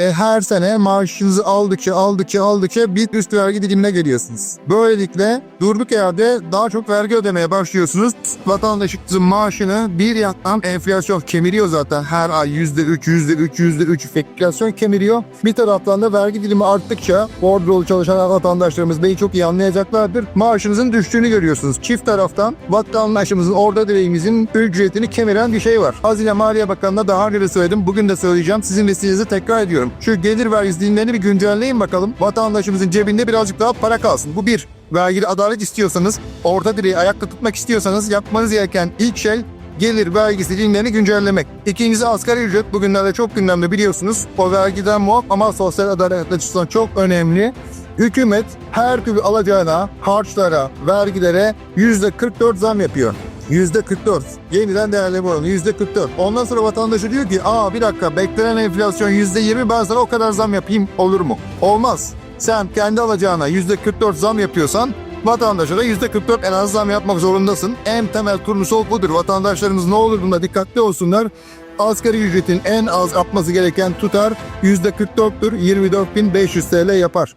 E, her sene maaşınızı aldıkça aldıkça aldıkça bir üst vergi dilimine geliyorsunuz. Böylelikle durduk yerde daha çok vergi ödemeye başlıyorsunuz. Vatandaşınızın maaşını bir yandan enflasyon kemiriyor zaten her ay yüzde üç, yüzde üç, yüzde üç enflasyon kemiriyor. Bir taraftan da vergi dilimi arttıkça bordrolu çalışan vatandaşlarımız beni çok iyi anlayacaklardır. Maaşınızın düştüğünü görüyorsunuz. Çift taraftan vatandaşımızın orada direğimizin ücretini kemiren bir şey var. Hazine Maliye Bakanı'na daha önce de söyledim. Bugün de söyleyeceğim. Sizin vesilenizle tekrar ediyorum. Şu gelir vergisi dilimlerini bir güncelleyin bakalım. Vatandaşımızın cebinde birazcık daha para kalsın. Bu bir. Vergili adalet istiyorsanız, orta direği ayakta tutmak istiyorsanız yapmanız gereken ilk şey gelir vergisi dilimlerini güncellemek. İkincisi asgari ücret bugünlerde çok gündemde biliyorsunuz. O vergiden muaf ama sosyal adalet açısından çok önemli. Hükümet her türlü alacağına, harçlara, vergilere %44 zam yapıyor. %44. Yeniden değerleme oranı %44. Ondan sonra vatandaşı diyor ki aa bir dakika beklenen enflasyon %20 ben sana o kadar zam yapayım olur mu? Olmaz. Sen kendi alacağına %44 zam yapıyorsan vatandaşa da %44 en az zam yapmak zorundasın. En temel turnusol budur. Vatandaşlarımız ne olur bunda dikkatli olsunlar. Asgari ücretin en az yapması gereken tutar %44'tür 24.500 TL yapar.